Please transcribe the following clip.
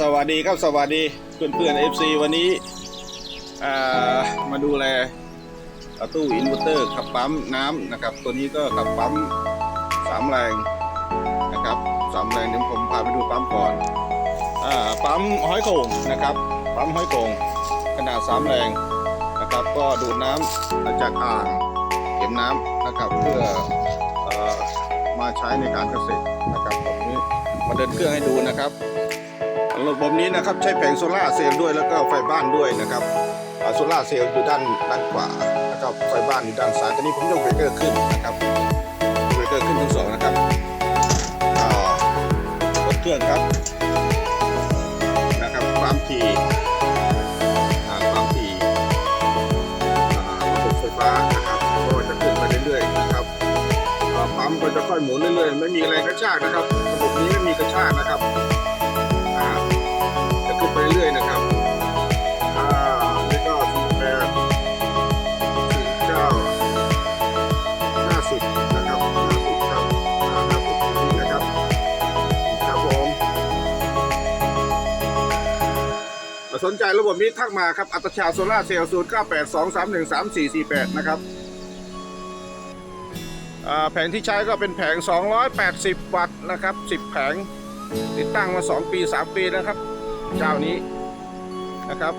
สวัสดีครับสวัสดีเพื่อนเพื่อนเอฟซีวันนี้มาดูแลตู้อินเวอร์เตอร์ขับปั๊มน้ำนะครับ ตัวนี้ก็ขับปั๊มสามแรงนะครับสามแรงเดี๋ยวผมพาไปดูปั๊มก่อนอปั๊มห้อยโข่งนะครับ ปั๊มห้อยโข่งขนาดสามแรงนะครับ ก็ดูดน้ำจากอ่างเก็บน้ำนะครับเพื่ออมาใช้ในการเกษตรนะครับตรงนี้มาเดินเครื่องให้ดูนะครับ ระบบนี้นะครับใช้แผงโซล่าเซลล์ด้วยแล้วก็ไฟบ้านด้วยนะครับโซล่าเซลล์อยู่ด้านด้านขวานะครับไฟบ้านอยู่ด้านซ้ายตอนนี้ผมยกเบรกเกอร์ขึ้นนะครับเบรกเกอร์ขึ้นทั้งสองนะครับอ่ารถเครื่องครับนะครับความถี่ความถี่ระบบไฟฟ้านะครับก็จะขึ้นไปเรื่อยๆนะครับอ่าปั๊มก็จะค่อยหมุนเรื่อยๆไม่มีแรกระชากนะครับระบบนี้ไม่มีกระชากนะครับ สนใจระบบนี้ทักมาครับอัตชาโซล่าเซลล์0 9 8 2 3 1 3 4 4 8นะครับแผงที่ใช้ก็เป็นแผง 280 วัตต์นะครับ 10 แผง ติดตั้งมา 2 ปี 3 ปีนะครับ เจ้านี้นะครับ